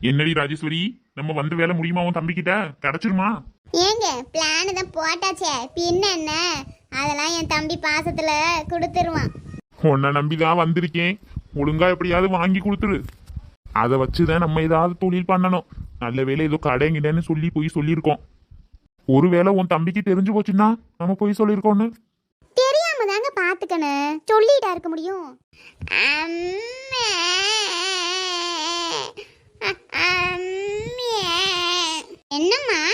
என்னடி ராஜேஸ்வரி? நம்ம வந்த வேலை முடியுமா உன் தம்பிக்கிட்ட? கிடைச்சிருமா? ஏங்க பிளான் தான் போட்டாச்சே. பின்ன என்ன? அதெல்லாம் என் தம்பி பாசத்துல கொடுத்துருவான். உன்னை நம்பிதான் வந்திருக்கேன். ஒழுங்கா எப்படியாவது வாங்கி கொடுத்துரு. அதை வச்சுதான் நம்ம ஏதாவது தொழில் பண்ணணும். நல்ல வேலை ஏதோ கடைங்கிட்டேன்னு சொல்லி போய் சொல்லியிருக்கோம். ஒருவேளை உன் தம்பிக்கு தெரிஞ்சு போச்சுன்னா நம்ம போய் சொல்லியிருக்கோன்னு தெரியாம தாங்க பாத்துக்கணும். சொல்லிட்டா இருக்க முடியும். அம்மே. அ- என்னம்மா?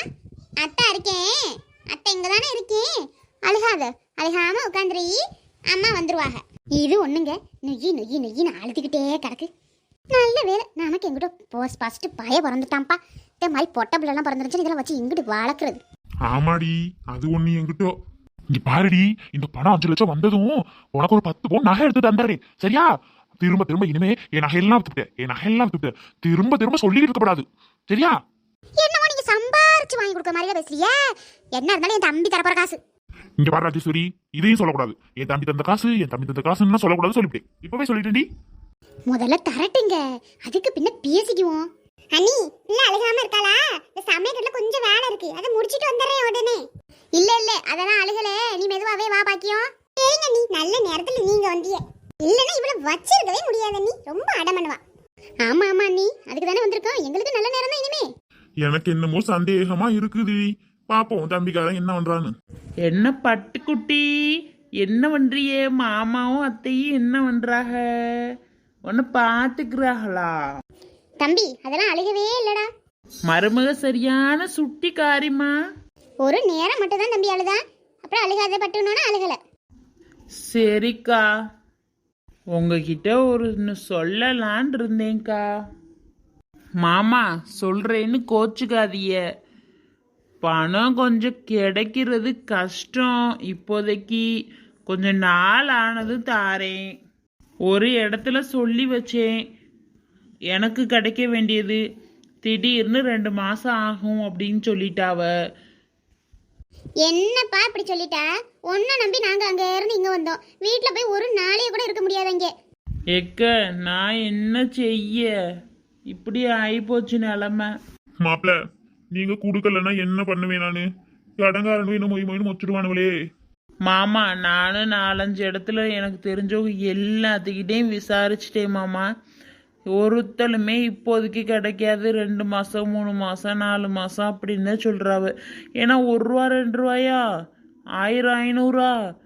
அத்தா இருக்கேன் அத்தை இங்கே தானே இருக்கேன் அழுகாத. அழுகாம உட்காந்துரு. அம்மா வந்துருவாங்க இது ஒண்ணுங்க. நொய்யி நொய்யி நொய்யின்னு அழுதுகிட்டே கிடக்கு. நல்ல வேலை. நமக்கு எங்கிட்ட போஸ் ஃபர்ஸ்ட் பய பிறந்துட்டான்ப்பா. இதே மாதிரி பொட்ட பிள்ளைலாம் பிறந்துருச்சு இதெல்லாம் வச்சு எங்கிட்டு வளர்க்குறது. ஆமாடி. அது ஒண்ணு என்கிட்ட இங்க பாருடி. இந்த பணம் அஞ்சு லட்சம் வந்ததும் உனக்கு ஒரு பத்து பவுன் நகை எடுத்து தந்தாரு சரியா? திரும்ப திரும்ப இனிமே என் நகையெல்லாம் வித்துட்டேன் என் நகையெல்லாம் வித்துட்டேன் திரும்ப திரும்ப சொல்லிட்டு இருக்கப்படாது. சரியா? என்னமோ நீங்க சம்பாரிச்சு வாங்கி கொடுக்குற மாதிரியா பேசுறிய என்ன இருந்தாலும் என் தம்பி தரப்போற காசு. இங்க பாரு ராஜேஸ்வரி இதையும் சொல்லக்கூடாது. என் தம்பி தந்த காசு என் தம்பி தந்த காசுன்னு சொல்லக்கூடாது சொல்லிவிட்டேன். இப்பவே சொல்லிட்டேன்டி முதல்ல தரட்டுங்க. அதுக்கு பின்ன பேசிக்குவோம். அண்ணி இல்ல அழுகாம இருக்காளா? இந்த சமயத்துல கொஞ்சம் வேலை இருக்கு. அதை முடிச்சிட்டு வந்துடுறேன் உடனே. இல்ல இல்ல அதெல்லாம் அழுகல. நீ மெதுவாவே வா பாக்கியம். சரிங்க நீ நல்ல நேரத்துல நீங்க வந்திய இல்லன்னா இவ்வளவு வச்சிருக்கவே முடியாது நீ ரொம்ப அடம் பண்ணுவா ஆமா ஆமா அண்ணி. அதுக்கு தானே வந்திருக்கோம் எங்களுக்கு நல்ல நேரம் தான் இனிமே. எனக்கு என்னமோ சந்தேகமா இருக்குது பாப்போம் தம்பிக்காரன் என்ன பண்றான்னு. என்ன பட்டுக்குட்டி? என்ன பண்றியே? மாமாவும் அத்தையும் என்ன பண்றாக? உன்னை பார்த்துக்கிறாங்களா தம்பி அதெல்லாம் அழுகவே இல்லடா. மருமக சரியான சுட்டி காரிமா ஒரு நேரம் மட்டும் தான் தம்பி அழுதா. அப்புறம் அழுகாத பட்டுனோன்னா அழுகல. சரிக்கா. உங்ககிட்ட ஒரு சொல்லலான் இருந்தேன்க்கா மாமா சொல்கிறேன்னு கோச்சுக்காதிய பணம் கொஞ்சம் கிடைக்கிறது கஷ்டம். இப்போதைக்கு கொஞ்சம் நாள் ஆனதும் தாரேன். ஒரு இடத்துல சொல்லி வச்சேன். எனக்கு கிடைக்க வேண்டியது திடீர்னு ரெண்டு மாதம் ஆகும் அப்படின்னு சொல்லிட்டாவ. என்னப்பா இப்படி சொல்லிட்டா? ஒன்ன நம்பி நாங்க அங்க இருந்து இங்க வந்தோம். வீட்ல போய் ஒரு நாளைய கூட இருக்க முடியாது அங்கே. எக்க நான் என்ன செய்ய? இப்படி ஆயிப்போச்சு நிலமை. மாப்பிள நீங்க குடுக்கலன்னா என்ன பண்ணுவேன் நானு? கடங்காரனும் என்ன மொய் மொயின்னு வச்சுடுவானுங்களே மாமா நானும் நாலஞ்சு இடத்துல எனக்கு தெரிஞ்சவங்க எல்லாத்துக்கிட்டையும் விசாரிச்சிட்டேன் மாமா. ஒருத்தலுமே இப்போதைக்கு கிடைக்காது. ரெண்டு மாதம் மூணு மாதம் நாலு மாதம் அப்படின்னு தான் சொல்கிறாவ ஏன்னா ஒரு ரூபா ரெண்டு ரூபாயா? ஆயிரம் ஐநூறா?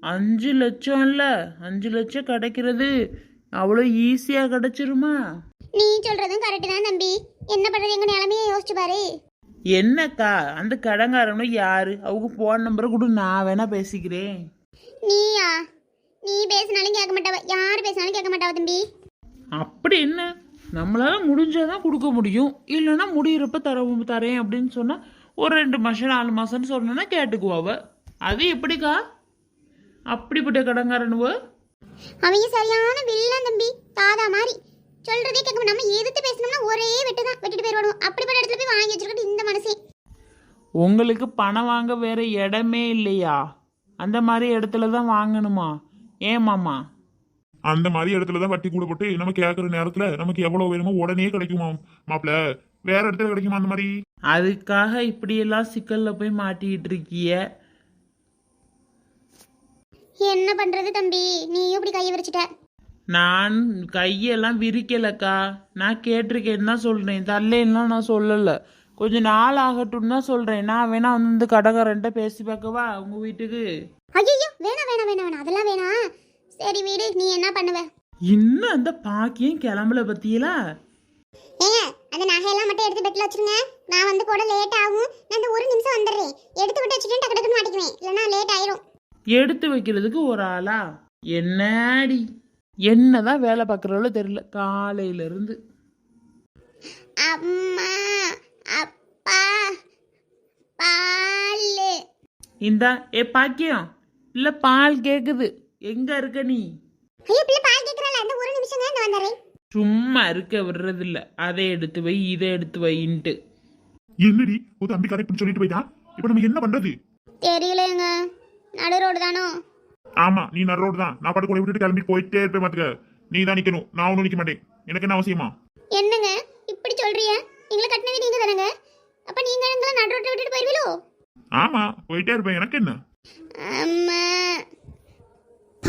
அஞ்சு லட்சம் இல்லை. அஞ்சு லட்சம் கிடைக்கிறது. அவ்வளோ ஈஸியாக கிடைச்சிருமா? நீ சொல்றதும் கரெக்ட் தான் தம்பி. என்ன பண்றது? எங்க நிலைமையை யோசிச்சு பாரு. என்னக்கா? அந்த கடங்காரனும் யாரு? அவங்க ஃபோன் நம்பரை கூட. நான் வேணா பேசிக்கிறேன். நீயா? நீ பேசினாலும் கேட்க மாட்டாவ. யார் பேசினாலும் கேட்க மாட்டாவ தம்பி. அப்படி என்ன? நம்மளால முடிஞ்சாதான் கொடுக்க முடியும். இல்லைன்னா முடியிறப்ப தர தரேன் அப்படின்னு சொன்னா ஒரு ரெண்டு மாசம் நாலு மாசம்னு சொன்னா கேட்டுக்குவாவ அது எப்படிக்கா? அப்படிப்பட்ட கடங்காரனுவ அவங்க சரியான வில்லன் தம்பி தாதா மாதிரி. சொல்றதே கேட்க நம்ம எதிர்த்து பேசணும்னா ஒரே வெட்டு தான் வெட்டிட்டு போயிடுவோம் அப்படிப்பட்ட இடத்துல போய் வாங்கி வச்சிருக்கட்டு இந்த மனசே. உங்களுக்கு பணம் வாங்க வேற இடமே இல்லையா? அந்த மாதிரி இடத்துல தான் வாங்கணுமா? ஏன் மாமா? அந்த மாதிரி இடத்துல தான் வட்டி கூட போட்டு நம்ம கேட்கற நேரத்துல நமக்கு எவ்வளவு வேணுமோ உடனே கிடைக்குமா மாப்பிள வேற இடத்துல கிடைக்குமா அந்த மாதிரி? அதுக்காக இப்படியெல்லாம் சிக்கல்ல போய் மாட்டிக்கிட்டு இருக்கிய. என்ன பண்றது தம்பி? நீயும் இப்படி கையை விரிச்சிட்ட. நான் கையெல்லாம் விரிக்கலக்கா. நான் கேட்டிருக்கேன்னு தான் சொல்கிறேன் தரலன்னா நான் சொல்லலை. கொஞ்சம் நாள் ஆகட்டும் தான் சொல்கிறேன் நான் வேணா வந்து இந்த கடைக்காரன்ட்ட பேசி பார்க்கவா உங்கள் வீட்டுக்கு? ஐயோ வேணாம் வேணாம். சரி வீடு நீ என்ன பண்ணுவ? இன்னும் அந்த பாக்கியம் கிளம்பல பத்தியலா? ஏங்க அந்த நகையெல்லாம் மட்டும் எடுத்து பெட்டில் வச்சிருங்க. நான் வந்து கூட லேட் ஆகும். நான் இந்த ஒரு நிமிஷம் வந்துடுறேன். எடுத்து விட்டு வச்சுட்டு டக்கு டக்குன்னு மாட்டிக்குவேன். இல்லைன்னா லேட் ஆயிரும். எடுத்து வைக்கிறதுக்கு ஒரு ஆளா? என்னடி? என்னதான் வேலை பார்க்குறாலோ தெரியல. காலையில இருந்து அம்மா அப்பா பால். இந்தா ஏ பாக்கியம். இல்லை பால் கேக்குது. எங்க இருக்க நீ? ஒரு சும்மா இருக்க விடுறதில்ல. அதை எடுத்து வை இதை எடுத்து வைன்ட்டு. என்னடி உன் தம்பி கதை இப்படி சொல்லிட்டு போயிட்டான் இப்ப நம்ம என்ன பண்றது? தெரியலங்க. நடு ரோடு தானோ? ஆமா நீ நரோடு தான். நான் பாட்டு கூட விட்டுட்டு கிளம்பி போயிட்டே இருப்பேன் பாத்துக்க. நீ தான் நிக்கணும். நான் ஒன்னும் நிக்க மாட்டேன். எனக்கு என்ன அவசியமா? என்னங்க? இப்படி சொல்றிய? எங்களை கட்டினது நீங்க தானங்க? அப்ப நீங்க எங்களை நடு ரோட்டை விட்டுட்டு போயிருவீங்களோ ஆமா போயிட்டே இருப்பேன். எனக்கு என்ன? அம்மா.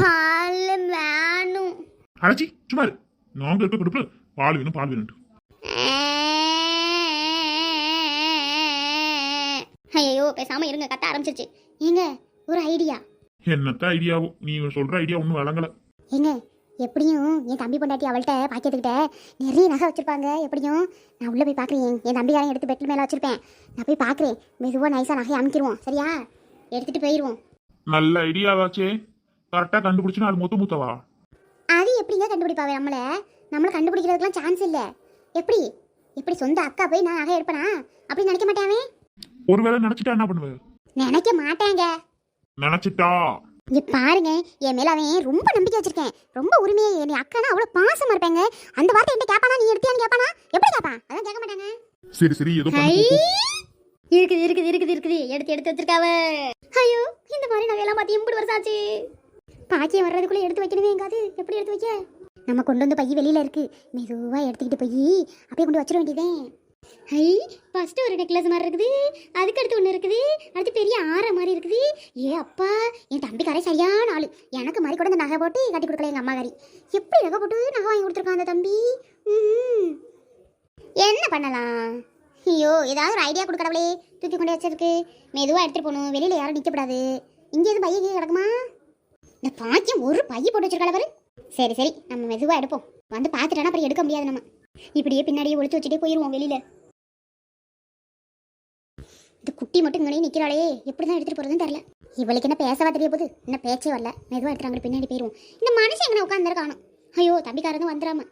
பால் வேணும் அடைச்சி சும்மா இரு. நாங்க இருக்க கொடுப்பு பால் வேணும் பால் வேணும் ஐயோ பேசாம இருங்க கத்த ஆரம்பிச்சிருச்சு. ஏங்க ஒரு ஐடியா. என்னத்த ஐடியாவோ? நீ சொல்ற ஐடியா ஒன்றும் வழங்கல ஏங்க எப்படியும் என் தம்பி பொண்டாட்டி அவள்கிட்ட பாக்கியத்துக்கிட்ட நிறைய நகை வச்சிருப்பாங்க. எப்படியும்? நான் உள்ள போய் பார்க்குறேன் என் தம்பிக்காரன் எடுத்து பெட்டில் மேலே வச்சிருப்பேன். நான் போய் பார்க்குறேன் மெதுவாக நைஸாக நகையை அமுக்கிடுவோம் சரியா? எடுத்துட்டு போயிடுவோம். நல்ல ஐடியாவாச்சே. கரெக்டாக கண்டுபிடிச்சுன்னா அது மொத்த முத்தவா? அது எப்படிங்க கண்டுபிடிப்பாவே நம்மளை? நம்மளை கண்டுபிடிக்கிறதுக்குலாம் சான்ஸ் இல்லை. எப்படி? எப்படி சொந்த அக்கா போய் நான் நகை எடுப்பேனா? அப்படி நினைக்க மாட்டாவே ஒருவேளை நினைச்சிட்டா என்ன பண்ணுவ? நினைக்க மாட்டேங்க. நினைச்சிட்டா? இங்க பாருங்க என் மேல அவன் ரொம்ப நம்பிக்கை வச்சிருக்கேன். ரொம்ப உரிமையை. என்னை அக்கானா அவ்வளவு பாசமா இருப்பாங்க. அந்த வார்த்தை என்கிட்ட கேப்பானா? நீ எடுத்தியான்னு கேப்பானா? எப்படி கேப்பான் அதான் கேட்க மாட்டாங்க. சரி சரி ஏதோ. இருக்குது இருக்குது இருக்குது இருக்குது. எடுத்து எடுத்து வச்சிருக்காவ. ஐயோ இந்த மாதிரி நகையெல்லாம் பார்த்து எம்பது வருஷம் ஆச்சு. பாக்கியம் வர்றதுக்குள்ளே எடுத்து வைக்கணுமே எங்காது எப்படி எடுத்து வைக்க? நம்ம கொண்டு வந்து பைய வெளியில் இருக்குது மெதுவாக எடுத்துக்கிட்டு போய் அப்படியே கொண்டு வச்சிட வேண்டியதே. ஐ ஃபஸ்ட்டு ஒரு நெக்லஸ் மாதிரி இருக்குது. அதுக்கு அடுத்து ஒன்று இருக்குது. அடுத்து பெரிய ஆற மாதிரி இருக்குது. ஏ அப்பா என் தம்பிக்காரே சரியான ஆள். எனக்கு மாதிரி கூட இந்த நகை போட்டு கட்டி கொடுக்கல எங்க அம்மாக்காரி எப்படி நகை போட்டு நகை வாங்கி கொடுத்துருக்கான் அந்த தம்பி? என்ன பண்ணலாம்? ஐயோ ஏதாவது ஒரு ஐடியா கொடுக்கறவளே தூக்கி கொண்டு வச்சிருக்கு மெதுவாக எடுத்துகிட்டு போகணும். வெளியில் யாரும் நிற்கப்படாது இங்கே எதுவும் பையன் கீழ கிடக்குமா? இந்த பாக்கியம் ஒரு பைய போட்டு வச்சிருக்காள் பாரு. சரி சரி நம்ம மெதுவாக எடுப்போம். வந்து பார்த்துட்டானா அப்புறம் எடுக்க முடியாது நம்ம. இப்படியே பின்னாடியே ஒழிச்சு வச்சுட்டே போயிடுவோம் வெளியில. இந்த குட்டி மட்டும் இங்கே நிற்கிறாளே எப்படி தான் எடுத்துட்டு போறதுன்னு தெரியல. இவளுக்கு என்ன பேசவா தெரிய போகுது? என்ன பேச்சே வரல. மெதுவாக எடுத்துறாங்க பின்னாடி போயிடுவோம் இந்த மனுஷன் எங்கே உட்காந்துரு காணும். ஐயோ தம்பிக்காரங்க வந்துடாம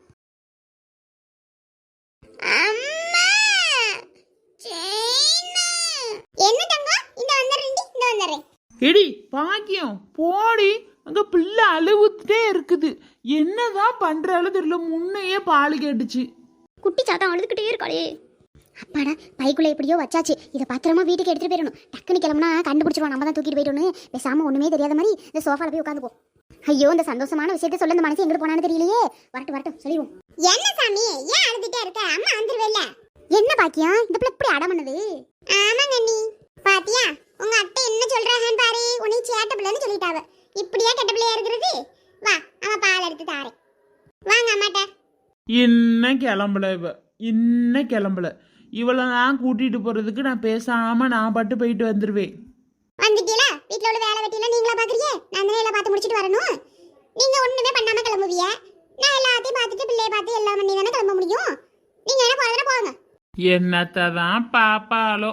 என்ன தங்கம்? இந்த வந்துடுறேன் இந்த வந்துடுறேன். எடி பாக்கியம் போடி. அங்க பிள்ளை அழுவுத்தே இருக்குது. என்னதான் பண்றாலும் தெரியல முன்னையே பால் கேட்டுச்சு. குட்டி சாத்தம் அழுதுகிட்டே இருக்காளே. அப்பாடா பைக்குள்ள எப்படியோ வச்சாச்சு. இதை பத்திரமா வீட்டுக்கு எடுத்துட்டு போயிடணும். டக்குனு கிளம்புனா கண்டுபிடிச்சிருவோம் நம்ம தான் தூக்கிட்டு போயிடணும் பேசாம ஒண்ணுமே தெரியாத மாதிரி இந்த சோஃபால போய் உட்காந்துப்போம் ஐயோ இந்த சந்தோஷமான விஷயத்த சொல்ல இந்த மனசு எங்க போனான்னு தெரியலையே. வரட்டும் வரட்டும் சொல்லிடுவோம். என்ன சாமி? ஏன் அழுதுட்டே இருக்க? அம்மா வந்துருவேல என்ன பாக்கியம் இந்த பிள்ளை எப்படி அடம் பண்ணுது? ஆமாங்க நீ பாத்தியா? உங்க அத்தை என்ன சொல்றாங்கன்னு பாரு. உன்னை சேட்ட பிள்ளைன்னு சொல்லிட்டாவ. இப்படியா கெட்ட பிள்ளையா இருக்கிறது? வா அவன் பால் எடுத்து தாரேன். வாங்க அம்மாட்ட. என்ன கிளம்பல இவ. என்ன கிளம்பல. இவளை நான் கூட்டிட்டு போறதுக்கு நான் பேசாம நான் பட்டு போயிட்டு வந்துருவேன். வந்துட்டீங்களா வீட்ல உள்ள வேலை வெட்டிலாம் நீங்களா பாக்குறீங்க? நான் தானே எல்லாம் பார்த்து முடிச்சிட்டு வரணும். நீங்க ஒண்ணுமே பண்ணாம கிளம்புவீங்க நான் எல்லாத்தையும் பார்த்துட்டு பிள்ளைய பார்த்து எல்லாம் பண்ணி தானே கிளம்ப முடியும். நீங்க என்ன போறதுனா போங்க. என்னத்தை தான் பாப்பாலோ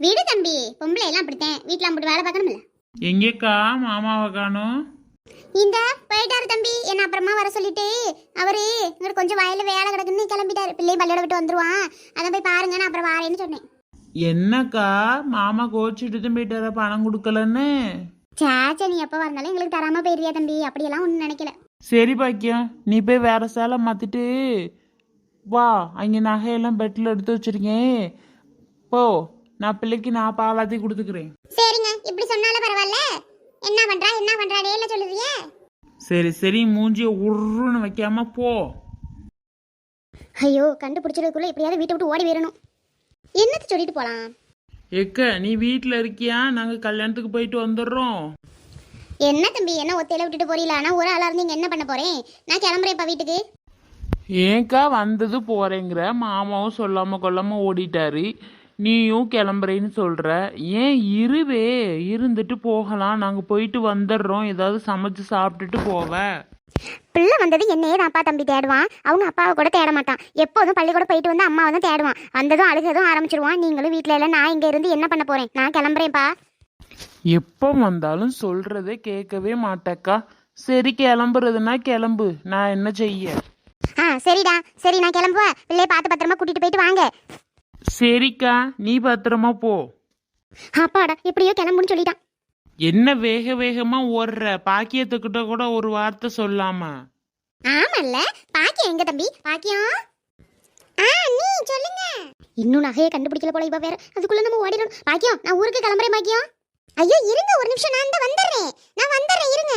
வீடு தம்பி பொம்பளை எல்லாம் அப்படித்தான். வீட்ல அப்படி வேலை பார்க்கணும்ல. எங்கேக்கா மாமாவை காணோம்? இந்த போயிட்டாரு தம்பி. என்ன அப்புறமா வர சொல்லிட்டு அவரு இங்க கொஞ்சம் வயல்ல வேலை கிடக்குன்னு கிளம்பிட்டாரு. பிள்ளைய பள்ளியோட விட்டு வந்துருவான். அதான் போய் பாருங்க நான் அப்புறம் வாரேன்னு சொன்னேன். என்னக்கா? மாமா கோச்சிட்டு போயிட்டார பணம் கொடுக்கலன்னு? சாச்சா நீ எப்போ வந்தாலும் எங்களுக்கு தராம போயிடுறியா தம்பி? அப்படியெல்லாம் ஒன்றும் நினைக்கல. சரி பாக்கியம். நீ போய் வேற சேலை மாத்திட்டு வா. அங்கே நகையெல்லாம் பெட்டில் எடுத்து வச்சிருக்கேன். போ. நான் பிள்ளைக்கு நான் பாலாத்தி கொடுத்துக்கிறேன். சரிங்க இப்படி சொன்னாலும் பரவாயில்ல. என்ன பண்றா என்ன பண்றாடே இல்ல சொல்லுவியே சரி சரி மூஞ்சிய உருன்னு வைக்காம போ. ஐயோ கண்டுபிடிச்சதுக்குள்ள எப்படியாவது வீட்டை விட்டு ஓடி வரணும் என்னத்து சொல்லிட்டு போலாம்? எக்க நீ வீட்டில் இருக்கியா? நாங்கள் கல்யாணத்துக்கு போயிட்டு வந்துடுறோம். என்ன தம்பி என்ன ஒத்தையில விட்டுட்டு போறீங்களா நான் ஒரு ஆளா இருந்து என்ன பண்ண போறேன்? நான் கிளம்புறேன்ப்பா வீட்டுக்கு. ஏன்க்கா வந்தது போறேங்கிற. மாமாவும் சொல்லாம கொள்ளாம ஓடிட்டாரு. நீயும் கிளம்புறேன்னு சொல்ற. ஏன் இருவே இருந்துட்டு போகலாம். நாங்க போயிட்டு வந்துடுறோம். ஏதாவது சமைச்சு சாப்பிட்டுட்டு போவ. பிள்ளை வந்தது என்னையே தான்ப்பா தம்பி தேடுவான். அவங்க அப்பாவை கூட தேட மாட்டான். எப்போதும் பள்ளிக்கூடம் போயிட்டு வந்து அம்மாவை தான் தேடுவான். வந்ததும் அழுகதும் ஆரம்பிச்சிருவான். நீங்களும் வீட்டில் இல்லை நான் இங்க இருந்து என்ன பண்ண போறேன்? நான் கிளம்புறேன்ப்பா. எப்போ வந்தாலும் சொல்றதே கேட்கவே மாட்டேக்கா. சரி கிளம்புறதுன்னா கிளம்பு. நான் என்ன செய்ய? ஆ சரிடா. சரி நான் கிளம்புவேன் பிள்ளைய பார்த்து பத்திரமா கூட்டிட்டு போயிட்டு வாங்க. சரிக்கா நீ பத்திரமா போ. அப்பாடா எப்படியோ கிளம்புன்னு சொல்லிட்டான். என்ன வேக வேகமா ஓடுற? பாக்கியத்துக்கிட்ட கூட ஒரு வார்த்தை சொல்லாம? ஆமல்ல பாக்கியம் எங்க தம்பி? பாக்கியம்? ஆ நீ சொல்லுங்க. இன்னும் நகையை கண்டுபிடிக்கல போல இவ வேற. அதுக்குள்ள நம்ம ஓடிடணும். பாக்கியம் நான் ஊருக்கு கிளம்புறேன் பாக்கியம். ஐயோ இருங்க ஒரு நிமிஷம் நான் தான் வந்துடுறேன். நான் வந்துடுறேன் இருங்க.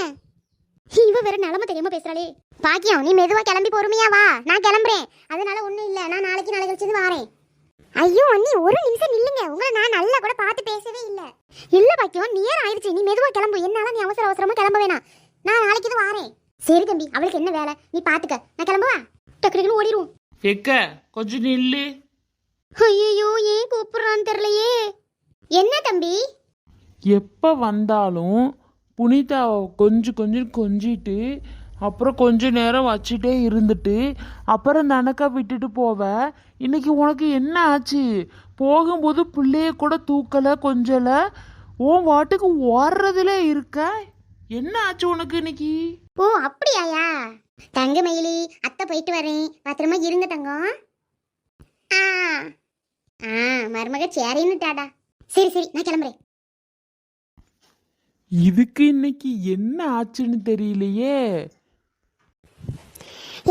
இவ வேற நிலம தெரியாம பேசுறாளே. பாக்கியம் நீ மெதுவா கிளம்பி பொறுமையா வா. நான் கிளம்புறேன். அதனால ஒண்ணும் இல்ல. நான் நாளைக்கு நாளை கழிச்சு வாரேன். ஐயோ அண்ணி ஒரு நிமிஷம் நில்லுங்க உங்களை நான் நல்லா கூட பார்த்து பேசவே இல்ல. இல்ல பாக்கியம் நேரம் ஆயிடுச்சு? நீ மெதுவா கிளம்பு. என்னால நீ அவசர அவசரமா கிளம்ப வேணாம். நான் நாளைக்கு இது வாரேன். சரி தம்பி அவளுக்கு என்ன வேலை? நீ பாத்துக்க. நான் கிளம்புவா டக்கு டக்குன்னு ஓடிடுவோம் எக்க கொஞ்சம் நில்லு. ஐயோ ஏன் கூப்பிடுறான்னு தெரியலையே. என்ன தம்பி? எப்போ வந்தாலும் புனிதாவை கொஞ்சம் கொஞ்சம் கொஞ்சிட்டு அப்புறம் கொஞ்ச நேரம் வச்சுட்டே இருந்துட்டு அப்புறம் நனக்கா விட்டுட்டு போவ. இன்னைக்கு உனக்கு என்ன ஆச்சு? போகும்போது பிள்ளைய கூட தூக்கலை கொஞ்சலை. உன் வாட்டுக்கு ஓடுறதுல இருக்க. என்ன ஆச்சு உனக்கு இன்னைக்கு? ஓ அப்படியாயா? தங்க மயிலி அத்தை போயிட்டு வரேன். பத்திரமா இருங்க தங்கம். ஆ ஆ மருமக சரின்னுட்டாடா. சரி சரி நான் கிளம்புறேன். இதுக்கு இன்னைக்கு என்ன ஆச்சுன்னு தெரியலையே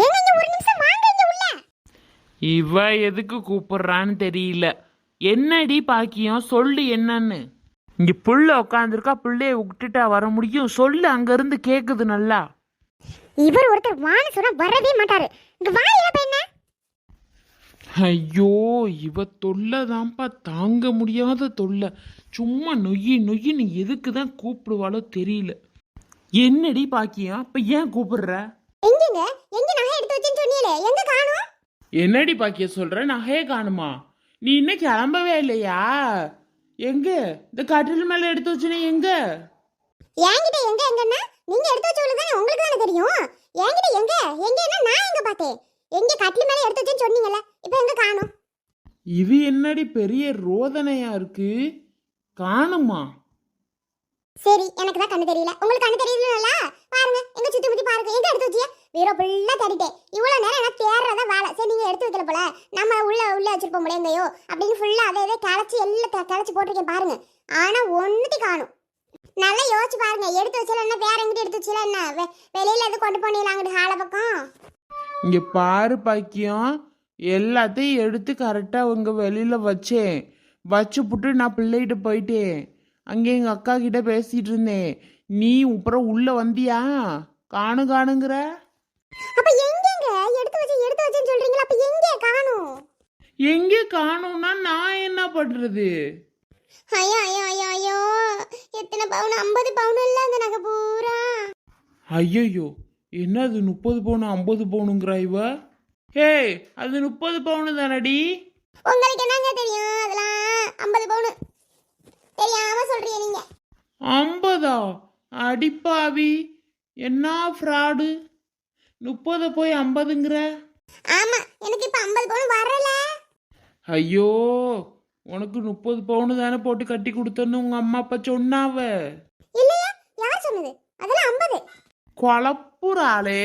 ஏங்க இங்க ஒரு நிமிஷம் வாங்க இங்க உள்ள இவ எதுக்கு கூப்பிடுறான்னு தெரியல. என்னடி பாக்கியம்? சொல்லு என்னன்னு. இங்க புள்ள உட்காந்துருக்கா பிள்ளைய விட்டுட்டா வர முடியும். சொல்லு அங்கிருந்து கேக்குது நல்லா. இவர் ஒருத்தர் வான்னு சொன்னா வரவே மாட்டாரு. இங்க என்ன ஐயோ இவ தொல்லை தான்ப்பா தாங்க முடியாத தொல்லை. சும்மா நொய்யி நொய்யின்னு எதுக்கு தான் கூப்பிடுவாளோ தெரியல. என்னடி பாக்கியம்? இப்ப ஏன் கூப்பிடுற? எங்கங்க? எங்க நகை எடுத்து வச்சேன்னு சொன்னீங்களே எங்க காணோம்? என்னடி பாக்கிய சொல்ற? நகையே காணுமா? நீ இன்னும் கிளம்பவே இல்லையா? எங்க? இந்த கட்டில் மேல எடுத்து வச்சுனே எங்க? என்கிட்ட எங்க எங்கன்னா? நீங்க எடுத்து வச்சவளுக்கு தானே உங்களுக்கு தானே தெரியும்? என்கிட்ட எங்க? எங்கன்னா நான் எங்க பார்த்தேன்? எங்க கட்டில் மேல எடுத்து வச்சேன்னு சொன்னீங்கல்ல இப்போ எங்க காணோம்? இது என்னடி பெரிய ரோதனையா இருக்கு? காணுமா? சரி எனக்கு தான் கண்ணு தெரியல. உங்களுக்கு கண்ணு தெரியல பாருங்க எங்க சுத்தி முத்தி பாருங்க. எங்க எடுத்து வச்சிய? வீரோ ஃபுல்லா தேடிட்டேன். இவ்வளவு நேரம் என்ன தேடுறத வாழை. சரி நீங்க எடுத்து வைக்கல போல. நம்ம உள்ள உள்ள வச்சிருப்போம் போல எங்கயோ அப்படின்னு ஃபுல்லா அதை இதை கிளச்சி எல்லாம் க- கிளச்சி போட்டிருக்கேன் பாருங்க. ஆனா ஒன்னுத்தி காணும். நல்லா யோசிச்சு பாருங்க. எடுத்து வச்சல என்ன? வேற எங்கிட்ட எடுத்து வச்சல என்ன? வெ- வெளியில எது கொண்டு போனீங்களா அங்கிட்டு ஹால பக்கம்? இங்க பாரு பாக்கியம். எல்லாத்தையும் எடுத்து கரெக்டா உங்க வெளியில வச்சேன். வச்சு புட்டு நான் பிள்ளைகிட்ட போயிட்டேன். அங்கே எங்க அக்கா கிட்ட பேசிட்டு இருந்தேன் நீ அப்புறம் உள்ள வந்தியா? காணு காணுங்கிற. அப்ப எங்கங்க? எடுத்து வச்சு எடுத்து வச்சேன்னு சொல்றீங்களா? அப்ப எங்க காணும்? எங்கே காணும்னா நான் என்ன பண்றது? ஐயோ ஐயோ ஐயோ ஐயோ. எத்தனை பவுன்? ஐம்பது பவுன் இல்ல அந்த நகை பூரா. ஐயையோ என்ன அது முப்பது பவுன் ஐம்பது பவுனுங்கிறா இவ? ஏய் அது முப்பது பவுனு தானடி? உங்களுக்கு என்னங்க தெரியும்? அதெல்லாம் ஐம்பது பவுன். தெரியாம சொல்றீங்க நீங்க. ஐம்பதா? அடிப்பாவி. என்ன ஃப்ராடு? முப்பது போய் ஐம்பதுங்கிற? ஆமா எனக்கு இப்ப ஐம்பது பவுன் வரல. ஐயோ உனக்கு முப்பது பவுனு தானே போட்டு கட்டி கொடுத்தன்னு உங்க அம்மா அப்பா சொன்னாவ? இல்லையா? யார் சொன்னது? அதெல்லாம் ஐம்பது. குழப்புறாளே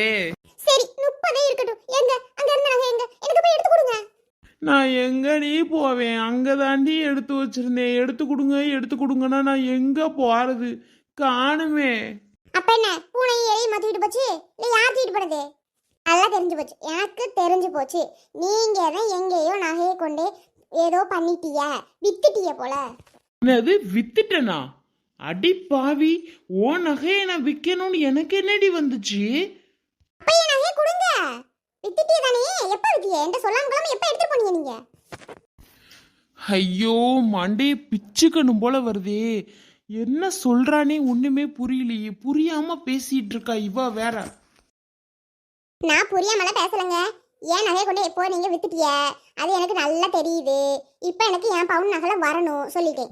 சரி முப்பதே இருக்கட்டும் எங்க அங்க இருந்த நகை எங்க எனக்கு போய் எடுத்து கொடுங்க நான் எங்கடி போவேன்? அங்க தாண்டி எடுத்து வச்சிருந்தேன். எடுத்து கொடுங்க எடுத்து கொடுங்கன்னா நான் எங்க போறது? காணுமே. அப்ப என்ன? பூனையும் எலியும் மாத்திட்டு போச்சு? இல்ல யார் தூக்கிட்டு போனது? நல்லா தெரிஞ்சு போச்சு. எனக்கு தெரிஞ்சு போச்சு. நீங்க தான் எங்கேயோ நகையை கொண்டு ஏதோ பண்ணிட்டீய வித்துட்டீய போல. என்னது? வித்துட்டனா? அடி பாவி. ஓ நகையை நான் விற்கணும்னு எனக்கு என்னடி வந்துச்சு? அப்ப என் நகையை கொடுங்க. வித்துட்டீய தானே எப்ப வித்தீங்க என்கிட்ட சொல்லாம கொள்ளாம எப்ப எடுத்து போனீங்க நீங்க? ஐயோ மண்டையை பிச்சுக்கணும் போல வருதே. என்ன சொல்றானே ஒண்ணுமே புரியலையே. புரியாம பேசிட்டு இருக்கா இவ வேற. நான் புரியாமல பேசலங்க. ஏன் நகையை கொண்டு எப்போ நீங்க வித்துட்டிய? அது எனக்கு நல்லா தெரியுது. இப்போ எனக்கு என் பவுன் நகலை வரணும். சொல்லிட்டேன்.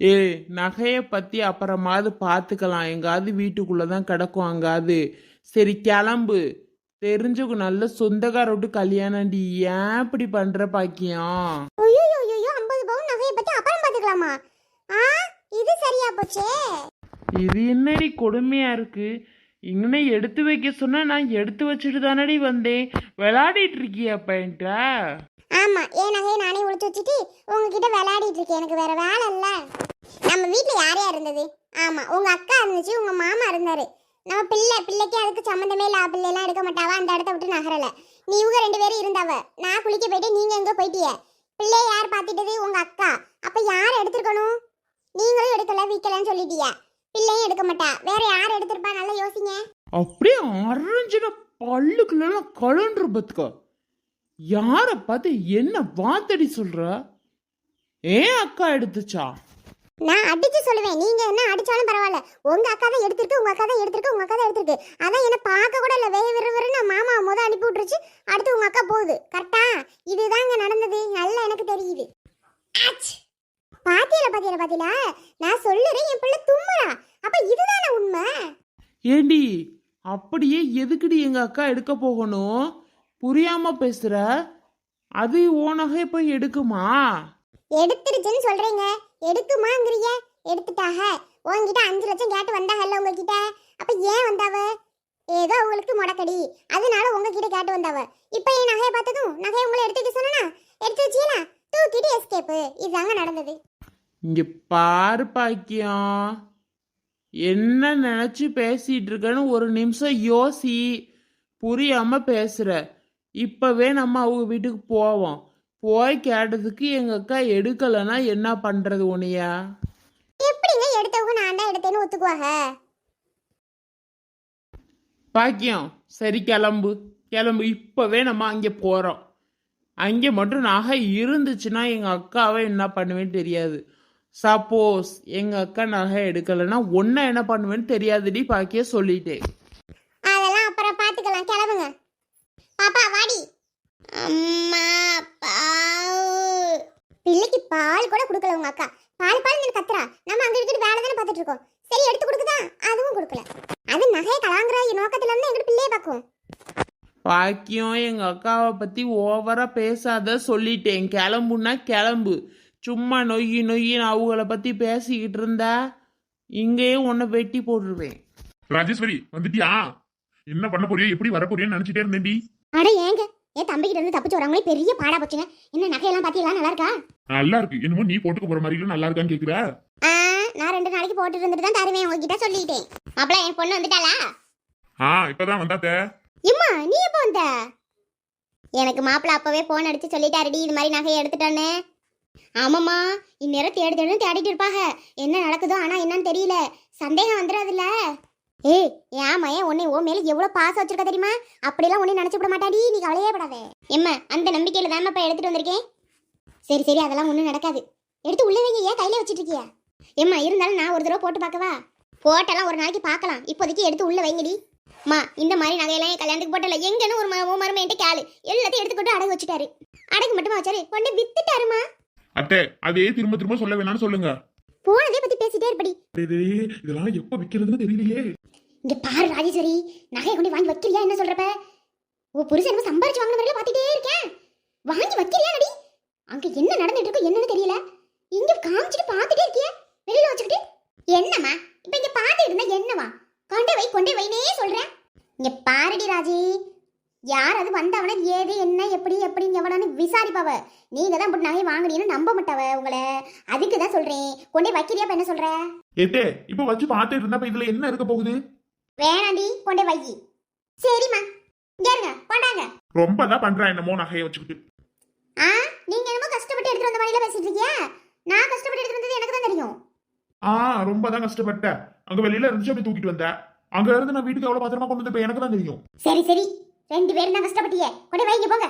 ஏ நகையை பத்தி அப்புறமாவது பார்த்துக்கலாம் எங்காவது வீட்டுக்குள்ளதான் கிடக்கும் அங்காவது. சரி கிளம்பு. தெரிஞ்சவங்க நல்ல சொந்தக்கார விட்டு கல்யாணம்டி. ஏன் இப்படி பண்ற பாக்கியம்? ஐயோ ஐயோ ஐம்பது பவுன் நகையை பத்தி அப்புறம் ஆ? இது சரியா போச்சே? இது என்னடி கொடுமையா இருக்கு? இங்கனே எடுத்து வைக்க சொன்னா நான் எடுத்து வச்சுட்டு தானடி வந்தேன். விளையாடிட்டு இருக்கியா பையன்ட்ட? ஆமா என் நகையை நானே ஒளிச்சு வச்சுட்டு உங்ககிட்ட விளையாடிட்டு இருக்கேன். எனக்கு வேற வேலை இல்ல. நம்ம வீட்ல யார் யார் இருந்தது? ஆமா உங்க அக்கா இருந்துச்சு உங்க மாமா இருந்தாரு. நம்ம பிள்ளை பிள்ளைக்கு அதுக்கு சம்மந்தமே இல்லை. பிள்ளைலாம் எடுக்க மாட்டாவா அந்த இடத்த விட்டு நகரல. நீ இவங்க ரெண்டு பேரும் இருந்தாவ. நான் குளிக்க போயிட்டு நீங்க எங்க போயிட்டிய? பிள்ளைய யார் பார்த்துட்டது? உங்க அக்கா. அப்ப யார் எடுத்திருக்கணும்? நீங்களும் எடுக்கல விக்கலன்னு சொல்லிட்டிய. பிள்ளையும் எடுக்க மாட்டா. வேற யார் எடுத்திருப்பா? நல்லா யோசிங்க. அப்படியே அரைஞ்சின பல்லுக்குள்ள கலன்று பத்துக்க. யாரை பார்த்து என்ன வாத்தடி சொல்ற? ஏன் அக்கா எடுத்துச்சா? நான் அடிச்சு சொல்லுவேன். நீங்க என்ன அடிச்சாலும் பரவாயில்ல. உங்க அக்கா தான் எடுத்திருக்கு உங்க அக்கா தான் எடுத்திருக்கு உங்க அக்கா தான் எடுத்திருக்கு. அதான் என்ன பார்க்க கூட இல்ல. வேக விறு விறுன்னு மாமா முத அனுப்பி விட்டுருச்சு. அடுத்து உங்க அக்கா போகுது. கரெக்டா? இதுதாங்க நடந்தது. நல்லா எனக்கு தெரியுது. பாத்தியல பாத்தியல பாத்தியல? நான் சொல்லுறேன் என் பிள்ளை தும்முறா. அப்ப இதுதானே உண்மை? ஏண்டி அப்படியே எதுக்குடி எங்க அக்கா எடுக்க போகணும்? புரியாம பேசுற? அது ஓனகை போய் எடுக்குமா? எடுத்துருச்சுன்னு சொல்றீங்க. எடுக்குமாங்கிறிய? எடுத்துட்டாக. உங்ககிட்ட அஞ்சு லட்சம் கேட்டு வந்தாகல்ல உங்ககிட்ட? அப்ப ஏன் வந்தாவ? ஏதோ உங்களுக்கு முடக்கடி. அதனால உங்ககிட்ட கேட்டு வந்தாவ. இப்ப என் நகையை பார்த்ததும் நகையை உங்களை எடுத்து வைக்க சொன்னா எடுத்து வச்சீங்களா தூக்கிட்டு எஸ்கேப்பு இதுதாங்க நடந்தது. இங்க பாரு பாக்கியம் என்ன நினைச்சு பேசிட்டு இருக்கன்னு ஒரு நிமிஷம் யோசி. புரியாம பேசுற. இப்பவே நம்ம அவங்க வீட்டுக்கு போவோம். போய் கேட்டதுக்கு எங்க அக்கா எடுக்கலைன்னா என்ன பண்றது உனையா எப்படிங்க எடுத்தவங்க நான் தான் எடுத்தேன்னு ஒத்துக்குவாங்க? பாக்கியம் சரி கிளம்பு. கிளம்பு. இப்பவே நம்ம அங்கே போறோம். அங்கே மட்டும் நகை இருந்துச்சுன்னா எங்க அக்காவை என்ன பண்ணுவேன்னு தெரியாது. சப்போஸ் எங்க அக்கா நகை எடுக்கலைன்னா ஒன்ன என்ன பண்ணுவேன்னு தெரியாதுடி பாக்கிய சொல்லிட்டேன் அதெல்லாம் அப்புறம் பாத்துக்கலாம் கிளம்புங்க பாப்பா வாடி அம்மா பால் பிள்ளைக்கு பால் கூட கொடுக்கல உங்க அக்கா. பால் பால் நீ கத்துறா. நம்ம அங்க இருந்துட்டு வேலை தானே பார்த்துட்டு இருக்கோம். சரி எடுத்து கொடுக்குதா? அதுவும் கொடுக்கல. அது நகையை கலாங்குற நோக்கத்துல இருந்து எங்கிட்ட பிள்ளையே பார்க்கும். பாக்கியம் எங்க அக்காவை பத்தி ஓவரா பேசாத சொல்லிட்டேன். கிளம்புனா கிளம்பு. சும்மா நொய்யி நொய்யின்னு அவங்கள பத்தி பேசிக்கிட்டு இருந்தா இங்கேயே உன்னை வெட்டி போட்டுருவேன். ராஜேஸ்வரி வந்துட்டியா? என்ன பண்ண போறியோ எப்படி வர போறியோன்னு நினைச்சிட்டே இருந்தேன்டி. அட ஏங்க என் தம்பிக்கிட்ட இருந்து தப்பிச்சு வராங்களே பெரிய பாடா போச்சுங்க. என்ன நகையெல்லாம் பாத்தீங்களா நல்லா இருக்கா? நல்லா இருக்கு என்னமோ நீ போட்டுக்க போற மாதிரி நல்லா இருக்கான்னு கேக்குற? ஆ நான் ரெண்டு நாளைக்கு போட்டு இருந்துட்டு தான் தருவேன் உங்ககிட்ட சொல்லிட்டேன். மாப்பிள்ள என் பொண்ணு வந்துட்டாளா? ஆ இப்பதான் வந்தாத்த. இம்மா நீ எப்போ வந்த? எனக்கு மாப்பிள்ள அப்பவே போன் அடிச்சு சொல்லிட்டாருடி இது மாதிரி நகையை எடுத்துட்டோன்னு. ஆமாம்மா இந்நேரம் தேடி தேடி தேடிட்டு இருப்பாங்க. என்ன நடக்குதோ ஆனா என்னன்னு தெரியல. சந்தேகம் வந்துடாதுல்ல. ஏய் ஏமா ஏன் உன்னை உன் மேல எவ்வளவு பாசம் வச்சிருக்க தெரியுமா? அப்படிலாம் உன்னை நினைச்சு விட மாட்டாடி நீ கவலையே படாத. எம்மா அந்த நம்பிக்கையில தான் இப்ப எடுத்துட்டு வந்திருக்கேன். சரி சரி அதெல்லாம் ஒண்ணும் நடக்காது. எடுத்து உள்ள வைங்க ஏன் கையில வச்சிட்டு இருக்கியா எம்மா இருந்தாலும் நான் ஒரு தடவை போட்டு பார்க்கவா? போட்டெல்லாம் ஒரு நாளைக்கு பார்க்கலாம். இப்போதைக்கு எடுத்து உள்ள வைங்கடி. மா இந்த மாதிரி நகையெல்லாம் என் கல்யாணத்துக்கு போட்டல எங்கன்னு ஒரு ம- மரும என்கிட்ட கேளு. எல்லாத்தையும் எடுத்துக்கிட்டு அடகு வச்சுட்டாரு. அடகு மட்டுமா வச்சாரு? கொண்டு வித்துட்டாருமா? அத்தை அதே திரும்ப திரும்ப சொல்ல வேணாம்னு சொல்லுங்க. போனதே பத்தி பேசிட்டே இருப்படி. டேய், இதெல்லாம் எப்ப விக்கிறதுன்னு தெரியலையே. இங்க பாரு ராஜேஸ்வரி நகையை கொண்டு வாங்கி வைக்கிறியா என்ன சொல்றப்ப? ஓ புருஷன் என்னமோ சம்பாரிச்சு வாங்கின மாதிரில பாத்துட்டே இருக்கேன். வாங்கி வைக்கிறியா நடி அங்க என்ன நடந்துட்டு இருக்கோ என்னன்னு தெரியல. இங்க காமிச்சிட்டு பாத்துட்டே இருக்கிய வெளியில வச்சுக்கிட்டு. என்னம்மா? இப்ப இங்க பாத்துட்டு இருந்தா என்னவா? கொண்டே வை கொண்டே வைனே சொல்றேன். இங்க பாருடி ராஜி. யார் அது வந்தவன ஏது என்ன எப்படி எப்படி எவனான்னு விசாரிப்பாவ. நீங்க தான் இப்படி நகை வாங்குனீங்கன்னு நம்ப மாட்டாவ உங்களை. அதுக்கு தான் சொல்றேன். கொண்டே வைக்கிறியா என்ன சொல்ற? ஏத்தே இப்ப வச்சு பார்த்துட்டு இருந்தா இதுல என்ன இருக்க போகுது? வேணாண்டி கொண்டே வை. சரிம்மா. இருங்க கொண்டாங்க. ரொம்ப தான் பண்றா என்னமோ நகையை வச்சுக்கிட்டு. ஆ? நீங்க என்னமோ கஷ்டப்பட்டு எடுத்துட்டு வந்த மாதிரில பேசிட்டு இருக்கியா நான் கஷ்டப்பட்டு எடுத்துட்டு வந்தது எனக்கு தான் தெரியும். ஆ ரொம்ப தான் கஷ்டப்பட்டேன் அங்க வெளியில இருந்துச்சு அப்படி தூக்கிட்டு வந்தேன் அங்க இருந்து நான் வீட்டுக்கு எவ்வளவு பத்திரமா கொண்டு வந்து எனக்கு தான் தெரியும். சரி சரி. ரெண்டு பேரும் தான் கஷ்டப்பட்டியே. கொண்டே வைங்க போங்க.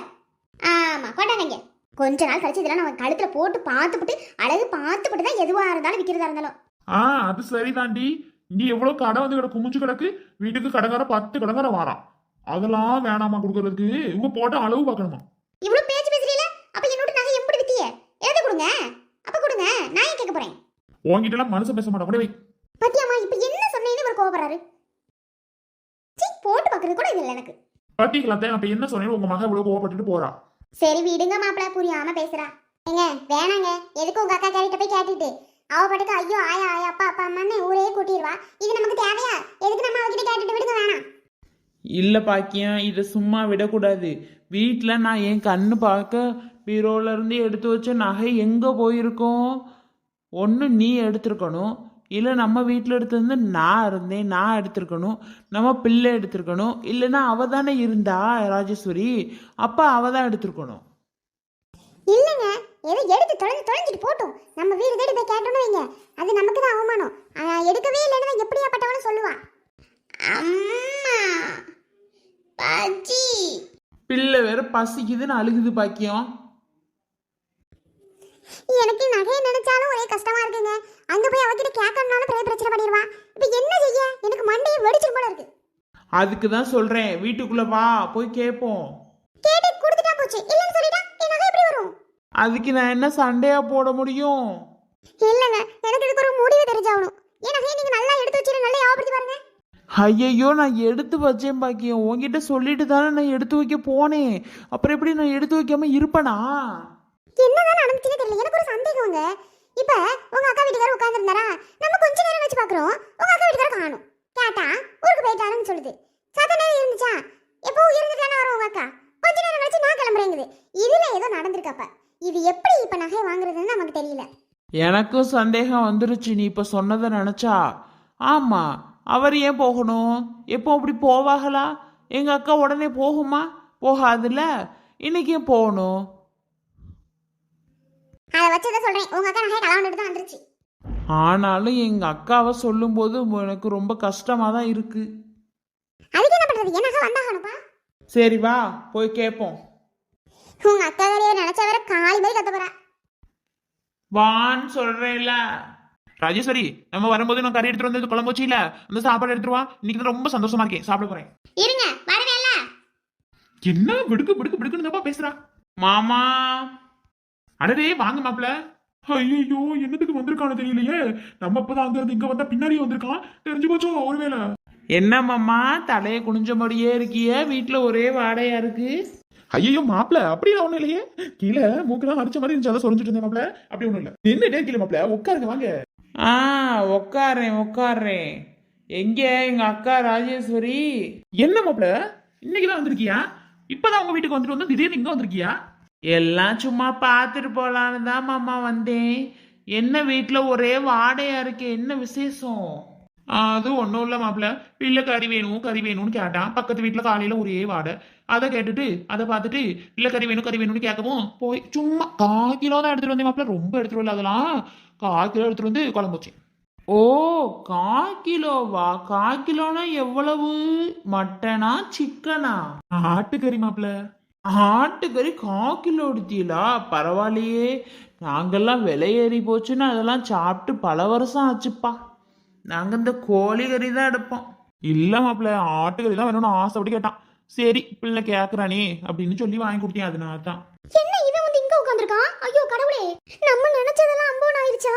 ஆமா கொண்டாங்க கொஞ்ச நாள் கழிச்சு இதெல்லாம் நம்ம கழுத்துல போட்டு பார்த்துப்புட்டு அழகு பார்த்துப்புட்டு தான் எதுவா இருந்தாலும் விற்கிறதா இருந்தாலும். ஆ அது சரிதாண்டி. நீ எவ்வளவு கடை வந்து கிடக்கு குமிஞ்சு கிடக்கு. வீட்டுக்கு கடங்கார பத்து கடங்கார வாரான். அதெல்லாம் வேணாமா கொடுக்கறதுக்கு? இவங்க போட்ட அளவு பார்க்கணுமா? இவ்வளவு பேச்சு பேசுறீல? அப்ப என்னோட நகை எப்படி வித்திய? எழுத கொடுங்க. அப்ப கொடுங்க. நான் ஏன் கேட்க போறேன்? உன்கிட்ட எல்லாம் மனசு பேச மாட்டான். கூட வை. பத்தியாமா இப்ப என்ன சொன்னேன்னு இவர் கோவப்படுறாரு? சீ போட்டு பாக்குறது கூட இது இல்லை எனக்கு. பாத்தீங்களா அத்தை, அப்ப என்ன சொன்னேன் உங்க மகன் இவ்வளவு கோவப்பட்டுட்டு போறா. சரி விடுங்க மாப்பிள புரியாம பேசுறா. ஏங்க வேணாங்க. எதுக்கு உங்க அக்கா கிட்ட போய் கேட்டுட்டு? அவ பாட்டுக்கு ஐயோ ஆயா ஆயா அப்பா அப்பா அம்மான்னு ஊரே கூட்டிடுவா இது நமக்கு தேவையா? எதுக்கு நம்ம அவகிட்ட கேட்டுட்டு விடுங்க வேணாம் இல்லை பாக்கியம் இதை சும்மா விடக்கூடாது. வீட்டில் நான் என் கண்ணு பார்க்க பீரோல இருந்து எடுத்து வச்ச நகை எங்கே போயிருக்கோம்? ஒன்று நீ எடுத்திருக்கணும் இல்லை நம்ம வீட்டில் எடுத்திருந்து நான் இருந்தேன் நான் எடுத்திருக்கணும் நம்ம பிள்ளை எடுத்திருக்கணும் இல்லைன்னா அவ தானே இருந்தா ராஜேஸ்வரி? அப்போ அவ தான் எடுத்திருக்கணும். இல்லைங்க. ஏதோ எடுத்து தொலைஞ்சு தொலைஞ்சிட்டு போட்டும். நம்ம வீடு தேடி போய் கேட்டோம்னு வைங்க. அது நமக்கு தான் அவமானம். எடுக்கவே இல்லைன்னு எப்படியாப்பட்டவனு சொல்லுவான் அம்மா! பஜ்ஜி! பிள்ளை வேற பசிக்குதுன்னு அழுகுது பாக்கியம். எனக்கு நகையை நினைச்சாலும் ஒரே கஷ்டமா இருக்குங்க. அங்க போய் அவகிட்ட கேட்கணும்னாலும் பெரிய பிரச்சனை பண்ணிடுவா. இப்ப என்ன செய்ய? எனக்கு மண்டையை வெடிச்சிட்டு போல இருக்கு. அதுக்கு தான் சொல்றேன். வீட்டுக்குள்ள வா போய் கேட்போம் கேட்டு கொடுத்துட்டா போச்சு. இல்லைன்னு சொல்லிட்டா என் நகை எப்படி வரும்? அதுக்கு நான் என்ன சண்டையா போட முடியும்? இல்லைங்க எனக்கு இதுக்கு ஒரு முடிவு தெரிஞ்சாகணும். என் நகையை நீங்க நல்லா எடுத்து வச்சிரு நல்லா ஞாபகப்படுத்தி பாருங்க. ஐயையோ நான் எடுத்து வச்சேன் பாக்கியம். உன்கிட்ட சொல்லிட்டு தானே நான் எடுத்து வைக்க போனேன். அப்புறம் எப்படி நான் எடுத்து வைக்காம இருப்பேனா? என்னதான் நடந்துச்சுன்னு தெரியல. எனக்கு ஒரு சந்தேகங்க. இப்ப உங்க அக்கா வீட்டுக்காரர் உட்கார்ந்துருந்தாரா? நம்ம கொஞ்ச நேரம் வச்சு பாக்குறோம் உங்க அக்கா வீட்டுக்காரர் காணும். கேட்டா ஊருக்கு போயிட்டாருன்னு சொல்லுது. சத்த நேரம் இருந்துச்சா? எப்போ இருந்துட்டானே வரும் உங்க அக்கா. கொஞ்ச நேரம் கழிச்சு நான் கிளம்புறேங்குது. இதுல ஏதோ நடந்திருக்கப்ப. இது எப்படி இப்ப நகை வாங்குறதுன்னு நமக்கு தெரியல. எனக்கும் சந்தேகம் வந்துருச்சு. நீ இப்ப சொன்னதை நினைச்சா? ஆமா. அவர் ஏன் போகணும்? எப்போ அப்படி போவாங்களா எங்க அக்கா உடனே போகுமா? போகாதுல்ல? இன்னைக்கு போகணும்? அதை வச்சதை சொல்றேன். உங்க அக்கா நகை கலவண்டுட்டு தான் வந்துருச்சு. ஆனாலும் எங்க அக்காவை சொல்லும்போது எனக்கு ரொம்ப கஷ்டமா தான் இருக்கு. அதுக்கு என்ன பண்றது? என் நகை வந்தாகணுப்பா சரி வா போய் கேட்போம் உங்க அக்கா வேலையை நினைச்சா வேற காலி மாதிரி கத்த போறா. வான்னு சொல்றேன்ல. ராஜேஸ்வரி நம்ம வரும்போது நான் கறி எடுத்துட்டு வந்து குழம்பு வச்சில அந்த சாப்பாடு எடுத்துட்டு வா. இன்னைக்கு ரொம்ப சந்தோஷமா இருக்கேன். சாப்பிட போறேன். இருங்க வரவேல என்ன விடுக்கு விடுக்கு விடுக்குன்னு பேசுறா? மாமா. அடடே வாங்க மாப்ள ஐயோ என்னத்துக்கு வந்திருக்கானு தெரியலையே. நம்ம இப்பதான் அங்க இருந்து இங்க வந்தா பின்னாடியே வந்திருக்கான். தெரிஞ்சு போச்சோ ஒருவேளை. என்ன மாமா தலையை குனிஞ்சபடியே இருக்கிய? வீட்டுல ஒரே வாடையா இருக்கு? ஐயோ மாப்பிள அப்படிலாம் ஒண்ணும் இல்லையே. கீழே மூக்கெல்லாம் அடிச்ச மாதிரி இருந்துச்சு அதை சொல்லிட்டு இருந்தேன் மாப்பிள. அப்படி ஒண்ணும் இல்ல. நின்னுட்டே கீழே மாப்பிள? உட்காருங்க வாங்க. ஆ உக்காரேன் உக்காரேன் எங்க? எங்க அக்கா ராஜேஸ்வரி. என்ன மாப்பிள? இன்னைக்குதான் வந்திருக்கியா? இப்பதான் உங்க வீட்டுக்கு வந்துட்டு வந்து திடீர்னு இங்க வந்திருக்கியா? எல்லாம் சும்மா பார்த்துட்டு போலான்னு தான் மாமா வந்தேன். என்ன வீட்டுல ஒரே வாடையா இருக்கு என்ன விசேஷம்? அது ஒண்ணும் இல்ல மாப்பிள. இல்லை கறி வேணும் கறி வேணும்னு கேட்டான் பக்கத்து வீட்டுல காலையில ஒரே வாடை. அதை கேட்டுட்டு அதை பார்த்துட்டு இல்லை கறி வேணும் கறி வேணும்னு கேட்கவும் போய் சும்மா கா கிலோ தான் எடுத்துட்டு வந்தேன் மாப்பிள. ரொம்ப எடுத்துட்டு வரல அதெல்லாம். கா கிலோ எடுத்துட்டு வந்து குழம்பு வச்சேன். ஓ கா கிலோவா? கா கிலோனா எவ்வளவு? மட்டனா சிக்கனா? ஆட்டுக்கறி மாப்பிள. ஆட்டுக்கறி காக்கில் கிலோ எடுத்தீங்களா பரவாயில்லையே. நாங்கெல்லாம் விலை போச்சுன்னு அதெல்லாம் சாப்பிட்டு பல வருஷம் ஆச்சுப்பா. நாங்கள் இந்த கோழி கறி தான் எடுப்போம். இல்லை மாப்பிள ஆட்டுக்கறி தான் வேணும்னு ஆசைப்பட்டு கேட்டான். சரி பிள்ளை கேட்குறானே அப்படின்னு சொல்லி வாங்கி கொடுத்தேன். அதனால தான் என்ன இவன் வந்து இங்க உட்காந்துருக்கான் ஐயோ கடவுளே. நம்ம நினைச்சதெல்லாம் அம்போன் ஆயிருச்சா?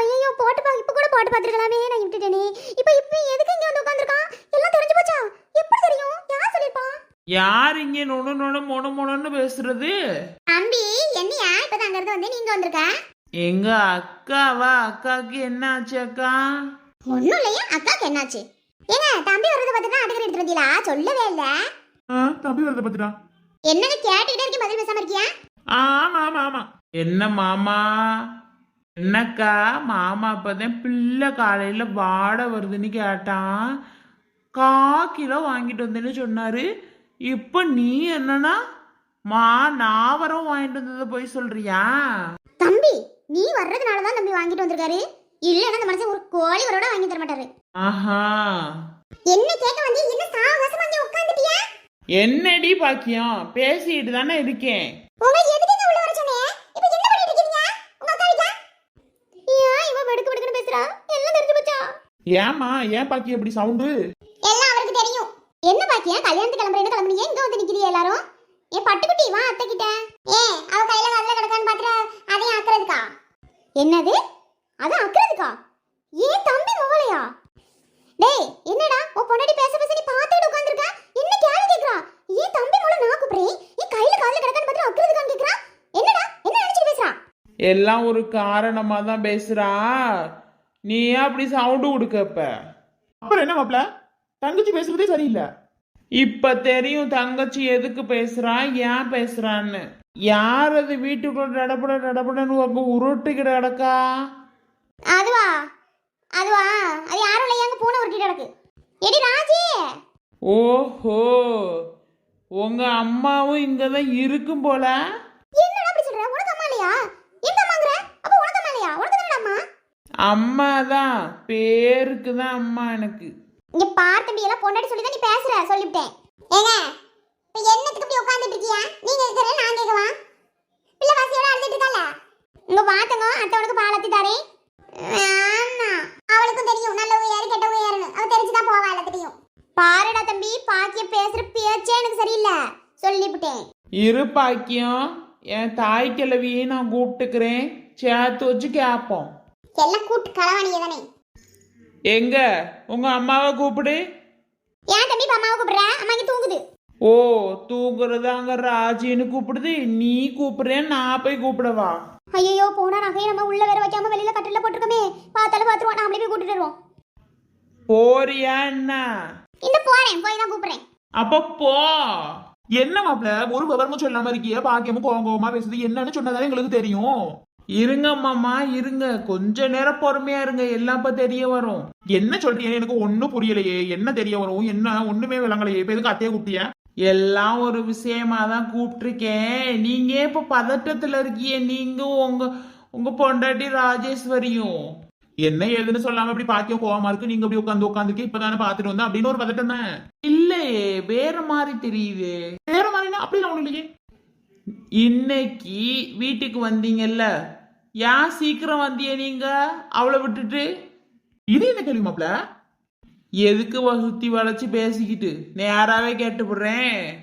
ஐயோ பாட்டு பா இப்ப கூட பாட்டு பாத்துருக்கலாமே நான் விட்டுட்டேனே இப்ப இப்போ எதுக்கு இங்க வந்து உட்காந்துருக்கான் எல்லாம் தெரிஞ்சு போச்சா? எப்படி தெரியும்? யார் சொல்லிருப்பான் யார் இங்க நொணு நொணு மொணு மொணுன்னு பேசுறது? தம்பி என்னையா இப்பதான் அங்க இருந்து வந்து நீங்க வந்திருக்க? எங்க அக்காவா? அக்காவுக்கு என்ன ஆச்சு அக்கா? ஒண்ணும் இல்லையா? அக்காக்கு என்னாச்சு? ஏங்க தம்பி வர்றத பார்த்து தான் அடுக்கறி எடுத்து வந்தீங்களா? சொல்லவே இல்ல. ஆ, தம்பி வரத பத்துடா. என்னன்னு கேட்டுக்கிட்டே இருக்கேன் பதில் பேசாம இருக்கியா? ஆமா ஆமா ஆமா. என்ன மாமா? என்னக்கா? மாமா அப்பதான் பிள்ளை காலையில வாடை வருதுன்னு கேட்டான். கா கிலோ வாங்கிட்டு வந்தேன்னு சொன்னாரு. இப்போ நீ என்னன்னா மா நாவரம் வாங்கிட்டு வந்ததை போய் சொல்றியா? தம்பி நீ வர்றதுனால தான் தம்பி வாங்கிட்டு வந்திருக்காரு. இல்லைன்னா அந்த மனுஷன் ஒரு கோழி வரோட வாங்கி தர மாட்டாரு. ஆஹா. என்ன கேட்க வந்து? என்ன சாவகாசமா இங்க உட்காந்துட்டியா என்னடி பாக்கியம்? பேசிட்டு தானே இருக்கேன். உங்க எதுக்கு உள்ள வர சொன்னே இப்போ என்ன பண்ணிட்டு இருக்கீங்க? உங்க அக்கா வீட்ல ஏன் இவ வெடுக்கு வெடுக்குன்னு பேசுறா. எல்லாம் தெரிஞ்சு போச்சா? ஏமா ஏன் பாக்கி அப்படி சவுண்டு? எல்லாம் அவருக்கு தெரியும். என்ன பாக்கியா? கல்யாணத்துக்கு கிளம்புறேன்னு கிளம்புனீங்க? இங்க வந்து நிக்கிறீங்க எல்லாரும்? ஏன் பட்டுக்குட்டி வா அத்தை கிட்ட ஏ அவ கையில கல்ல கிடக்கான்னு பாத்துட்டு அதையும் அக்கறதுக்கா? என்னது? அது அக்கறதுக்கா? ஏன் தம்பி மோகலையா? டேய் என்னடா? உன் பொண்டாட்டி பேச பேச நீ பாத்துட்டு உட்கார்ந்திருக்க? என்ன கேள்வி கேக்குறா? ஏன் தம்பி மோல நான் கூப்பிடுறேன்? ஏன் கையில கால்ல கிடக்கான்னு பாத்துட்டு அக்கறதுக்கான்னு கேக்குறா? என்னடா? என்ன நினைச்சிட்டு பேசுறா? எல்லாம் ஒரு காரணமா தான் பேசுறா. நீ ஏன் அப்படி சவுண்டு கொடுக்கப்ப அப்புறம் என்ன மாப்பிள? தங்கச்சி பேசுறதே சரியில்லை. இப்ப தெரியும் தங்கச்சி எதுக்கு பேசுறா ஏன் பேசுறான்னு. யார் அது வீட்டுக்குள்ள நடப்பட நடப்படன்னு உங்க உருட்டுக்கிட கிடக்கா? அதுவா? அதுவா? அது யாரும் இல்லை எங்க பூனை உருட்டிட்டு கிடக்கு. எடி ராஜி! ஓஹோ! உங்க அம்மாவும் இங்கதான் இருக்கும் போல. என்னடா அப்படி சொல்ற? உனக்கு அம்மா இல்லையா? எங்க அம்மாங்கற? அப்ப உனக்கு அம்மா இல்லையா? உனக்கு தானடா அம்மா? அம்மா தான் பேருக்கு தான் அம்மா எனக்கு. இங்க பார் தம்பி எல்லாம் பொண்டாட்டி சொல்லி தான் நீ பேசுற. சொல்லிவிட்டேன். ஏங்க இப்ப என்னத்துக்கு இப்படி உட்கார்ந்துட்டு இருக்கியா? நீங்க இருக்கிறத நான் கேட்கவா பிள்ளை பசியோட அழுதுட்டு இருக்கல இங்க பாத்தங்க அத்தவனுக்கு பாலத்தி தரேன். ஆமா அவளுக்கும் தெரியும் நல்லவங்க யாரு கெட்டவங்க யாருன்னு அவ தெரிஞ்சுதான் போவா எல்லாத்தையும் பாருடா தம்பி பாக்கிய பேசுற பேச்சே எனக்கு சரியில்லை. சொல்லிவிட்டேன். இரு பாக்கியம். என் தாய் கிழவியை நான் கூப்பிட்டுக்கிறேன். சேர்த்து வச்சு கேட்போம் எல்லாம் கூட்டு களவாணியே தானே எங்க? உங்க அம்மாவை கூப்பிடு. ஏன் தம்பி இப்ப அம்மாவை கூப்பிடுற? அம்மா இங்க தூங்குது. ஓ தூங்குறது அங்க ராஜின்னு கூப்பிடுது. நீ கூப்பிடுறேன் நான் போய் கூப்பிடவா? ஐயோ போனா நகையை நம்ம உள்ள வேற வைக்காம வெளியில கட்டில போட்டிருக்கோமே. பார்த்தாலும் பாத்துருவோம் நாமளே போய் கூட்டிட்டு வருவோம். போறியா என்ன? இந்த போறேன். போய் தான் கூப்பிடுறேன். அப்ப போ. என்ன மாப்ள ஒரு விவரமும் சொல்லாம இருக்கிய? பாக்கியமும் கோவமா பேசுது. என்னன்னு சொன்னதானே எங்களுக்கு தெரியும். இருங்க மாமா இருங்க. கொஞ்ச நேரம் பொறுமையா இருங்க. எல்லாம் இப்ப தெரிய வரும். என்ன சொல்றீங்க? எனக்கு ஒன்னும் புரியலையே. என்ன தெரிய வரும்? என்ன? ஒண்ணுமே விளங்கலையே. இப்ப எதுக்கு அத்தைய கூப்பிட்டிய? எல்லாம் ஒரு விஷயமா தான் கூப்பிட்டுருக்கேன். நீங்க இப்ப பதட்டத்துல இருக்கியே நீங்க உங்க உங்க பொண்டாட்டி ராஜேஸ்வரியும். என்ன ஏதுன்னு சொல்லாம இப்படி பாக்கியம் கோவமா இருக்கு? நீங்க இப்படி உட்காந்து உட்காந்துருக்கு இப்பதானே பாத்துட்டு வந்தேன். அப்படின்னு ஒரு பதட்டம் தான்? இல்லையே. வேற மாதிரி தெரியுது. வேற மாதிரினா அப்படி ஒண்ணு இல்லையே. இன்னைக்கு வீட்டுக்கு வந்தீங்கல்ல? ஏன் சீக்கிரம் வந்திய நீங்க? அவளை விட்டுட்டு? இது என்ன கேள்வி மாப்பிள? எதுக்கு சுத்தி வளைச்சு பேசிக்கிட்டு? நேராவே கேட்டு போடுறேன்